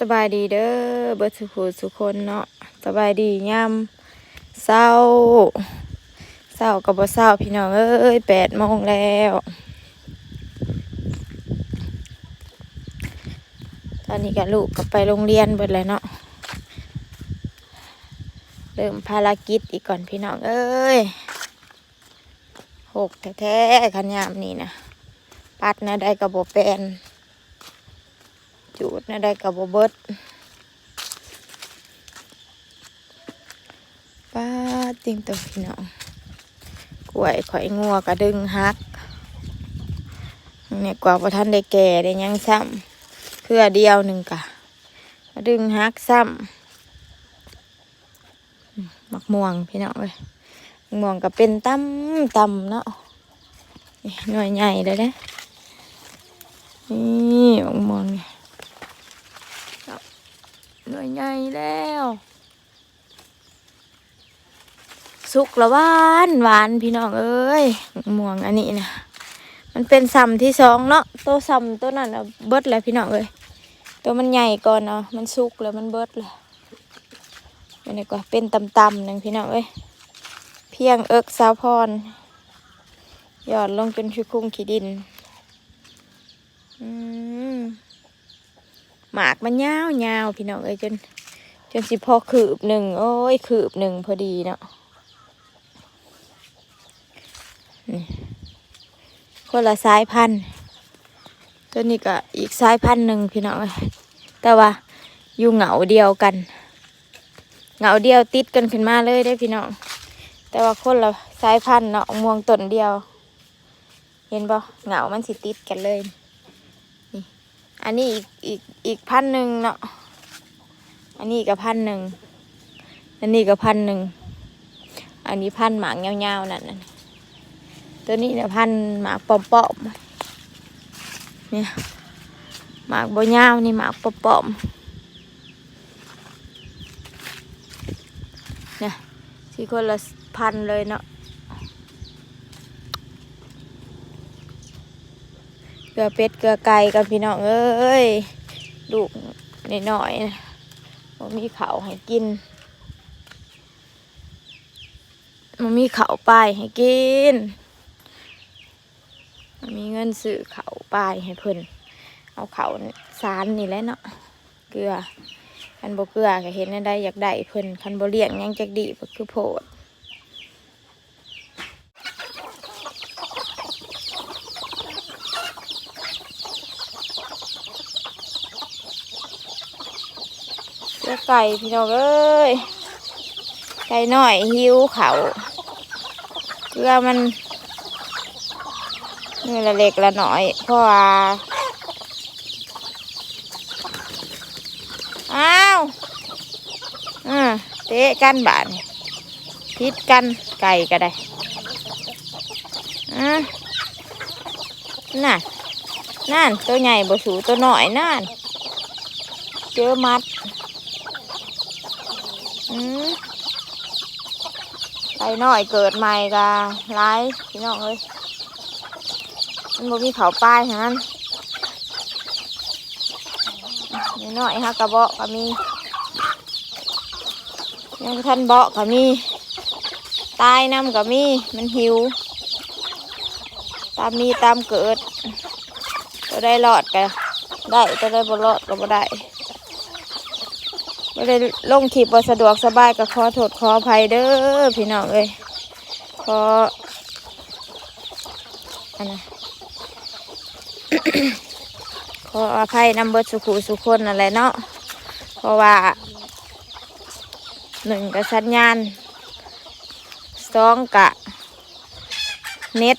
สบายดีเด้อเบิร์สุขสุขคนเนาะสบายดียามเศร้าเศร้ากับบ่เศร้าพี่น้องเอ้ยแปดโมงแล้วตอนนี้กับลูกก็ไปโรงเรียนเบิดแล้วเนาะเริ่มภารกิจอีกก่อนพี่น้องเอ้ยหกแท้ๆขันยามนี่นะปัดนะได้กับบแปน จูดนะได้กับโบเบิดป้าติงตัวพี่น้องกล้วยข่อยงัวกระดึงฮักเนี่ยกว่าพอท่านได้แก่ได้ยังซ้ำเพื่อเดียวหนึ่งกะกระดึงฮักซ้ำอืมมักม่วงพี่น้องเลยมักม่วงก็เป็นตั้มตั้มเนาะนี่หน่วยใหญ่เลยนะนี่มักม่วงนี่ หน่วยใหญ่แล้ว สุกละหวานหวานพี่น้องเอ้ยม่วงอันนี้นะมันเป็นซ้ำที่สองเนาะตัวซ้ำตัวนั้นน่ะเบิดแล้วพี่น้องเอ้ยตัวมันใหญ่ก่อนเนาะมันสุกแล้วมันเบิดแล้วมันนี่ก็เป็นตำๆหนึ่งพี่น้องเอ้ยเพียงเอิกสาวพรหยอดลงจนคือคุ้งขีดินอืมหมากมันยาวยาวพี่น้องเอ้ยจนจนสิพอขืบหนึ่งโอ้ยขืบหนึ่งพอดีเนาะ คนละสายพันธุ์ ตัวนี้ก็อีกสายพันธุ์หนึ่งพี่น้องเอ้ยแต่ว่าอยู่เหงาเดียวกัน เหงาเดียวติดกันขึ้นมาเลยได้พี่น้องแต่ว่าคนละสายพันธุ์เนาะม่วงต้นเดียว เห็นปะเหงามันสิติดกันเลยอันนี้อีกอีกอีกพันหนึ่งเนาะอันนี้ก็พันหนึ่งอันนี้ก็พันหนึ่งอันนี้พันหมากเงาวๆนั่นน่ะ ตัวนี้เนี่ยพันหมากปอมๆเนี่ยหมากบยาวนี่หมากปอมๆเนี่ยที่คนละพันเลยเนาะเกลือเป็ดเกลือไก่กันพี่น้องเอ้ยลูกหน่อยๆนะมันมีเขาให้กินมันมีเขาวป้ายให้กิน มีเงินซื้อเขาป้ายให้เพิ่นเอาเขาสารนี่แหละเนาะเกลือคันบ่เกลือก็เห็นได้อยากได้เพิ่นคันบ่เลี้ยงยังจักดีก็คือโพดเลือไก่พี่น้องเอ้ยไก่หน้อยหิวเขาเกลือมัน นี่ละเล็กละน้อย เพราะว่า อ้าวอ่าเตะกันบาดนี่พิษกันไก่ก็ได้อ่านั่นนั่นตัวใหญ่บ่สูตัวน้อยนั่นเจอมัดอืมไก่น้อยเกิดใหม่กะร้ายพี่น้องเอ้ย มันบ่มีเขาป้ายทั้งนั้นนี่น้อยฮะกระเบาะก็มียังท่านเบาะก็มีตายน้ำก็มีมันหิว ตามมีตามเกิดตัวได้รอดก็ได้ตัวได้บ่รอดก็บ่ได้ไม่ได้ลงคลิปบ่สะดวกสบายก็ขอโทษขออภัยเด้อพี่น้องเอ้ยขออันนะ ข ออภัยนำเบิดสุขุสุขคนนั่นแหละเนาะเพราะว่าหนึ่งกะสัญญาณสองกะเน็ต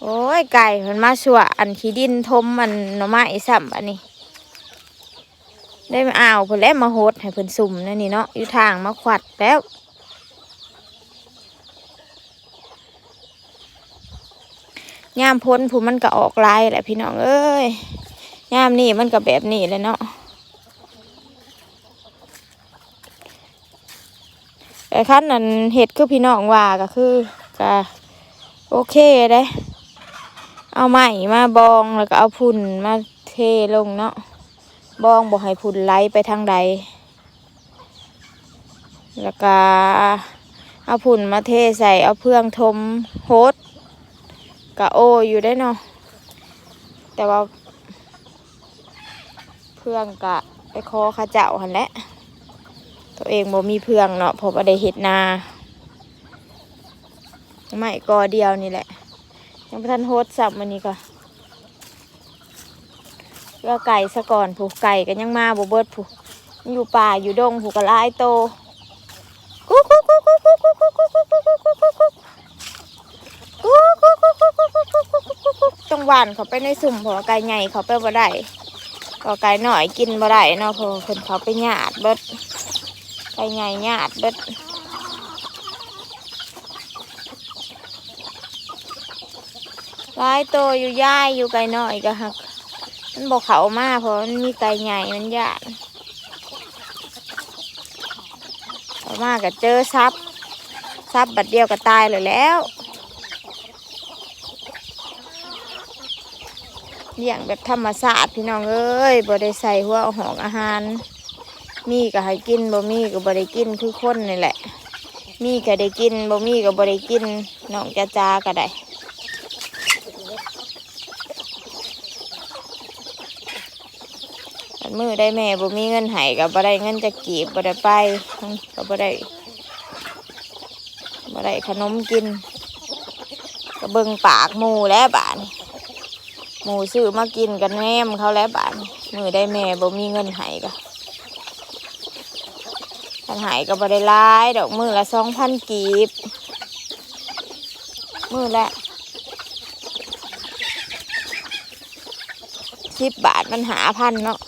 โอ้ย ไก่มันมาชัวอันขี้ดินทมมันหน่อไม้ซ้ำอันนี้ ได้มาอ่าวเพิ่นแล้วมาโฮดให้เพิ่นสุ่มนั่นนี่เนาะอยู่ทางมาขวัดแล้ว ยามพ้นผู้มันก็ออกลายแหละพี่น้องเอ้ยยามนี่มันก็แบบนี้เลยเนาะแต่ขั้นนั้นเห็ดคือพี่น้องว่าก็คือก็โอเคได้เอาไม้มาบองแล้วก็เอาพุ่นมาเทลงเนาะบองบอกให้พุ่นไหลไปทางใด แล้วก็เอาพุ่นมาเทใส่เอาเพื่องทมโฮด กะโออยู่ได้เนาะแต่ว่า เพื่องกะไปคอข้าเจ้าหันแหละตัวเองบ่มีเพื่องเนาะเพอบ่ได้เห็ดนาไม่กอเดียวนี่แหละ ยังบ่ทันโฮดสับมันนี้ก็เลือไก่ซะก่อนผูกไก่ก็ยังมาบ่เบิดผูยังอยู่ป่าอยู่ดงผูกกระลโตกุ๊กกุ๊กกุ๊กกุ๊กกุ๊กกุ๊กกุ๊กกุ๊ก ต้องหวานเขาไปในสุ่มเพราะว่าไก่ใหญ่เขาไปบ่ได้ก็ไก่หน่อยกินบ่ได้เนาะเพราะเพิ่นเขาไปหยาดเบิดไก่ใหญ่หยาดเบิดลายโตอยู่ย่ายอยู่ไกลหน่อยก็หักมันบอกเขามากเพราะมันมีไก่ใหญ่มันหยานเขามากก็เจอซับซับบัดเดียวก็ตายเลยแล้ว เลี้ยงแบบธรรมชาติพี่น้องเอ้ยบ่ได้ใส่หัวหอกอาหาร มีก็ให้กินบ่มีก็บ่ได้กินคือคนนี่แหละ มีก็ได้กินบ่มีก็บ่ได้กินน้องจ้าจ้าก็ได้มือได้แม่บ่มีเงินให้กับบ่ได้เงินจะกีบบ่ได้ไปก็บ่ได้บ่ได้ขนมกินก็เบิ่งปากหมูแล้วบาดนี้ หมูซื้อมากินกันแม่มเขาแล้วบาดนี้มือได้แม่บ่มีเงินให้ก็คันให้ก็บ่ได้หลายดอกมือละสองพันกีบ มือละสิบบาทมันหาพันเนาะ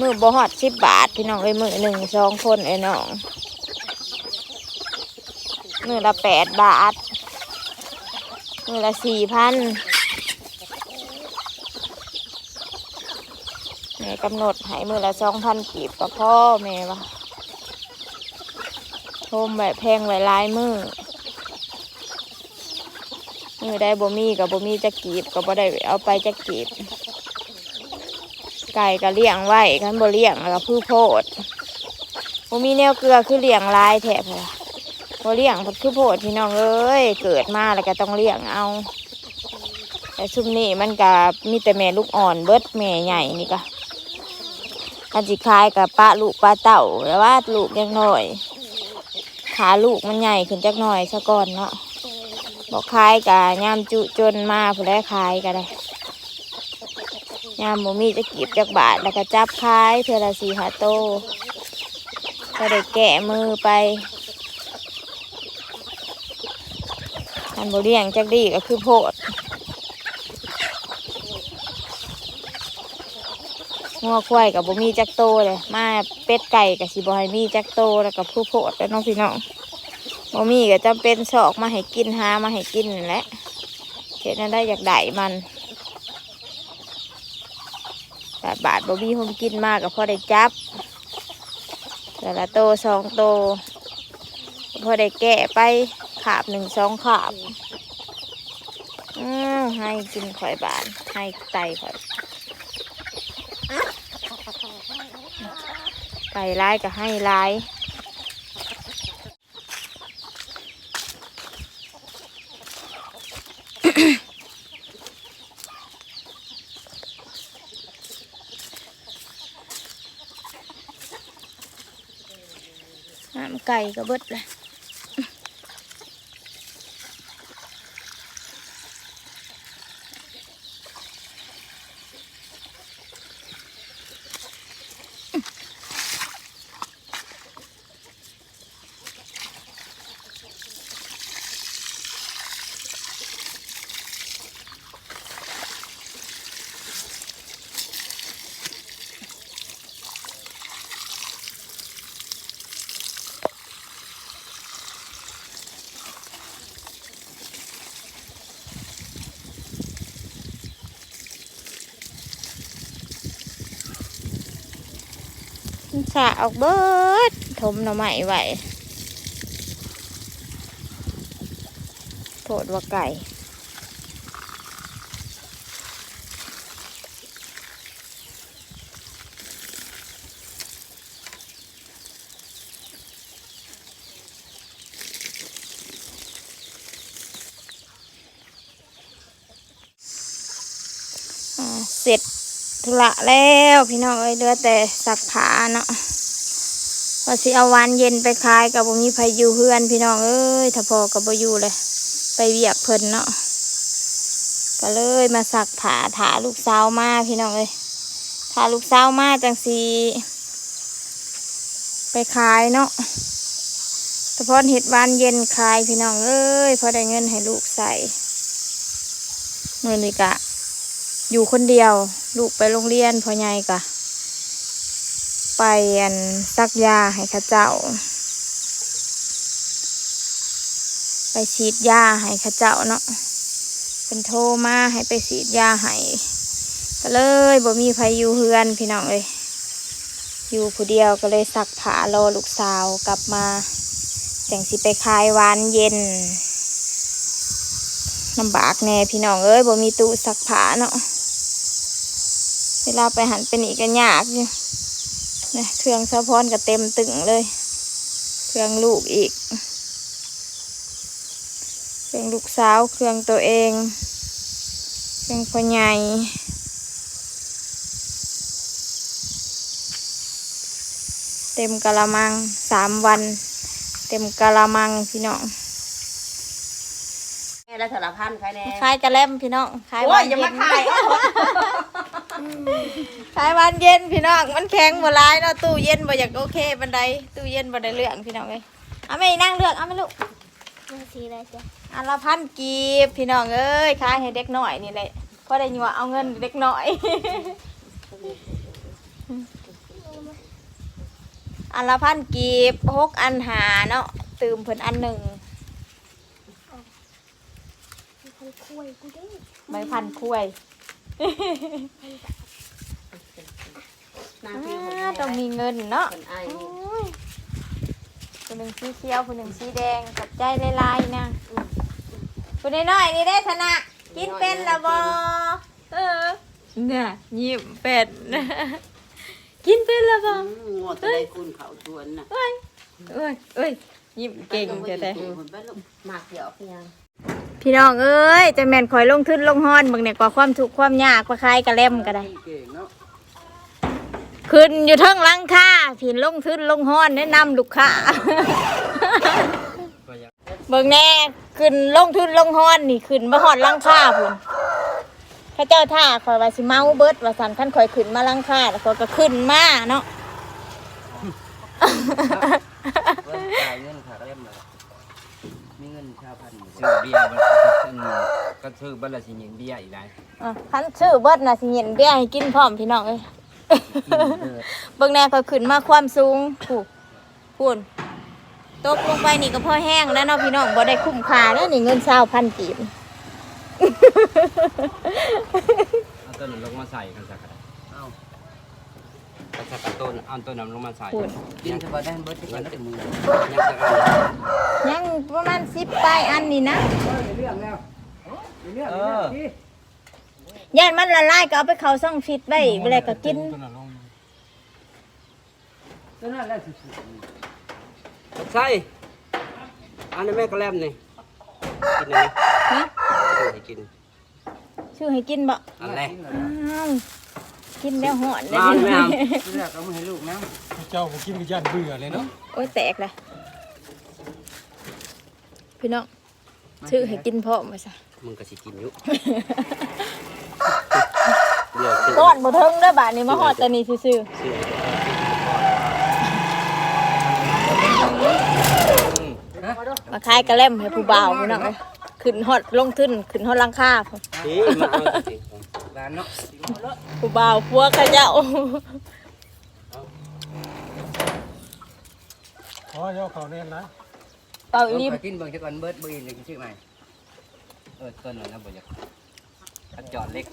มือบฮอดสิบบาทพี่น้องเอ้ยมือหนึ่งสองคนเอ้น้องมือละแปดบาท มือละสี่พัน ม่กำหนดให้มือละสองพันกีบกับพ่อแม่วะโทมแบบแพงไว้ลายมือมือได้บ่มีกับบ่มีจะกีบกับบ่ได้เอาไปจะกีบ ไก่ก็เลี้ยงไว้คันบ่เลี้ยงแล้วก็พือโพดบ่มีแนวเกลือคือเลี้ยงลายแถบเลยบ่เลี้ยงเพิ่นคือโพดพี่น้องเอ้ยเกิดมาแล้วก็ต้องเลี้ยงเอาแต่ซุมนี้มันก็มีแต่แม่ลูกอ่อนเบิดแม่ใหญ่นี่ก็ อันสิคายกับป้าลูกป้าเต่าแล้วว่าลูกยังหน้อย ขาลูกมันใหญ่ขึ้นจักหน่อยซะก่อนเนาะบอกคายกับยามจุจนมาผู้ได้คายก็ได้ยามหมูมีจะกีบจากบาทแล้วก็จับคายเทอละสีหาโต ก็ได้แกะมือไปอันบเรียงจักดีก็คือโพด งัวควายกับบ่มีจักโตเลยมาเป็ดไก่กับสิบ่ให้มีจักโตแล้วก็ผู้โพดแล้วน้องพี่น้องบ่มีก็จำเป็นสอกมาให้กินหามาให้กินนั่นแหละเห็นนั่นได้อยากได้มันบาทบาทบ่มีผมกินมากก็พอได้จับแต่ละโตสองโตพอได้แกะไปขาบหนึ่งสองขาบ อืมให้กินข่อยบาน ให้ไตข่อย ไก่ร้ายก็ให้ร้ายน้ำไก่ก็เบิดเลย สะออกเบิดทมหน่อไม้ไว้โทษว่าไก่ อ่าเสร็จ ธุระแล้วพี่น้องเอ้ยเหลือแต่สักผ้าเนาะว่าสิเอาวานเย็นไปขายกับบ่มีไผอยู่เฮือน พี่น้องเอ้ยถ้าพอกับบ่อยู่เลย ไปเวียกเพิ่นเนาะก็เลยมาสักผ้าถาลูกสาวมาพี่น้องเอ้ยถาลูกสาวมาจังสีไปขายเนาะเฉพาะเห็ดวานเย็นขายพี่น้องเอ้ยพอได้เงินให้ลูกใส่เมื่อนี้กะ อยู่คนเดียว ลูกไปโรงเรียนพ่อใหญ่กะ ไปอันซักยาให้ข้าเจ้า ไปฉีดยาให้ข้าเจ้าเนาะเป็นโทรมาให้ไปฉีดยาให้ก็เลยบ่มีใครอยู่เฮือนพี่น้องเลยอยู่ผู้เดียวก็เลยซักผ้ารอลูกสาวกลับมาจังสิไปคลายหวานเย็นลำบากแน่พี่น้องเอ้ยบ่มีตู้ซักผ้าเนาะ เวลาไปหันเป็นอีกก็ยากอยู่นะเครื่องสะพอนก็เต็มตึงเลย เครื่องลูกอีก เครื่องลูกสาวเครื่องตัวเอง เครื่องพ่อใหญ่เต็มกะละมังสามวัน เต็มกะละมังพี่น้องแม่ได้สารพันใครแน่ขายกระแลมพี่น้องขายโอ้วายนอย่าเย็มานขาย ขายวันเย็นพี่น้องมันแข็งบ่ร้ายเนาะตู้เย็นบ่อยากโอเคบันไดตู้เย็นบ่ได้เรื่องพี่น้องเอ้ยเอาไม่นั่งเลือกเอาไม่ลูกสีอะไรจ๊ะอันละพันกีบพี่น้องเอ้ยขายให้เด็กหน่อยนี่แหละพอได้ยัวเอาเงินเด็กหน่อย อันละพันกีบหกอันหาเนาะตืมเพิ่นอันหนึ่งมีคนคุยกูด้วยใบพันคุย นางพี่คนอ่าต้องมีเงินเนาะคนไอ้โอ้ยคนหนึ่งสีเขียวคนหนึ่งสีแดงกับใจลายๆนะคนน้อยๆนี่ได้ธนะกินเป็นละบอเออเนี่ยยิ้มเป็ดกินเป็นละบองวดอะไรคุณเขาชวนน่ะเอ้ยเอ้ยเอ้ยยิ้มเก่งเจ้าแต่คนไปลูกมากเดี๋ยวเพียง พี่น้องเอ้ยจะแม่นคอยลงทุนลงห้อนบางเนี่ยกว่าความทุกข์ความยากกว่าใครกระเล่มก็ได้ เก่งเนาะขึ้นอยู่เทั้งหลังค่าผินลงทุนลงห้อนแนะนำลูกค้า เบิ่งแน่ขึ้นลงทุนลงห้อนนี่ขึ้นมาหอดหลังค่าพุ่นพระเจ้าท่าคอยว่าสิเมาเบิดว่าสันขั้นคอยขึ้นมาหลังค่าแล้วคอยก็ขึ้นมาเนาะจ่ายเงินขาก็เล่มเลยมีเงินชาวพัน ซื้อเบียร์บัดก็ซื้อบัตรละสิยิงเบียร์อีกได้อะคันชื่อเบิดน่ะสิเห็นเบี้ยให้กินพร้อมพี่น้องเอ้ย เบิ่งแน่คอยขึ้นมาความสูงผูพูนตกลงไปนี่ก็พอแห้งแล้วเนาะพี่น้องบ่ได้คุ้มค่าแล้วนี่เงินเศร้าพันกีบ เอาต้นนั้นลงมาใส่กันสักกระดาษเอา ก็สักกระต้นเอาต้นนั้นลงมาใส่พูนกินจะบ่ได้เบิดที่กันแต่มือยังจะเอายังประมาณสิบปลายอันนี่นะเออย่านมันละลายก็เอาไปเข้าซ่องฟิตไว้เวลาก็กินตัวนั้นแหละสิใส่อันนี้แม่ก็แลมนี่กินอันนี้ฮะซื้อให้กินชื่อให้กินบ่อันแร กอ้าวกินแล้วหอนเลยมาไม่เอาเลือกเอามาให้ลูกนะเจ้าผมกินไปย่านเบื่อเลยเนาะโอ้ยแตกเลยพี่น้องชื่อให้กินพร้อมมาซะมึงก็สิกินอยู่เดี๋ยวซื้อก้อนบ่เทิงเด้อบาดนี้มาหอดแต่นี่ซื่อซื้อๆมาขายกระเล่มให้ผู้บ่าวพี่น้องเอ้ยขึ้นฮอดลงทุนขึ้นฮอดหลังคาพุ่นนี่มาเอาสิ ร้านเนาะผู้บ่าวพัวเขาเจ้าขอเจ้าเขาเนี่ยนะเป่าเอาลิมไปกินเบิ่งจักก่อนเบิดบ่อินเลยชื่อใหม่เออต้นนั้นนะบ่อยากอันจอดเล็ก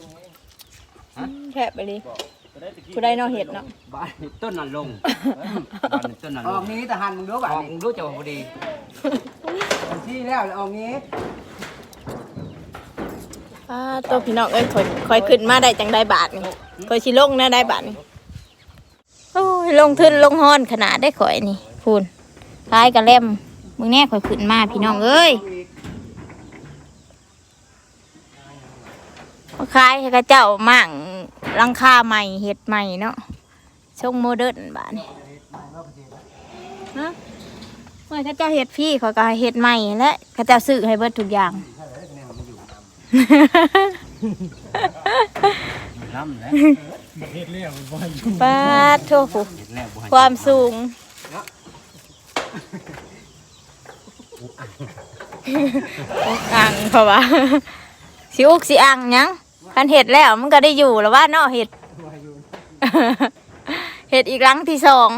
แทบไปเลยผู้ใดเนอเห็ดเนาะบ้านนี่ต้นนั้นลงบ้านนี่ต้นนั้นอลอกงนี้ทหารมึงรู้ป่ะออกนี่รู้จักว่าพอดีที่แล้วออกนี้ อ่าตัวพี่น้องเอ้ยคอยคอยขึ้นมาได้จังได้บาทนี่คอยชิลงนะได้บาทนี่โอ้ยลงทุนลงห้อนขนาดได้ข่อยนี่พูนคล้ายกระเล่มมึงแน่ข่อยขึ้นมาพี่น้องเอ้ยมาขายให้กับเจ้ามั่งลังคาใหม่เฮ็ดใหม่เนาะช่วงโมเดิร์นบ้านฮะเมื่อเขาเจ้าเฮ็ดพี่เขาก็ให้เฮ็ดใหม่และเขาเจ้าซื้อให้เบิดทุกอย่าง ล้ำแล้วประเทศเลี้ยงบ่ให้ยุ่ปาดโทษเห็นแล้วบ่ให้ความสูงอกอังเพราะว่าสิอุกสิอังหยังคันเห็ดแล้วมันก็ได้อยู่แล้วว่าเนาะเห็ด เห็ดอีกครั้งที่สอง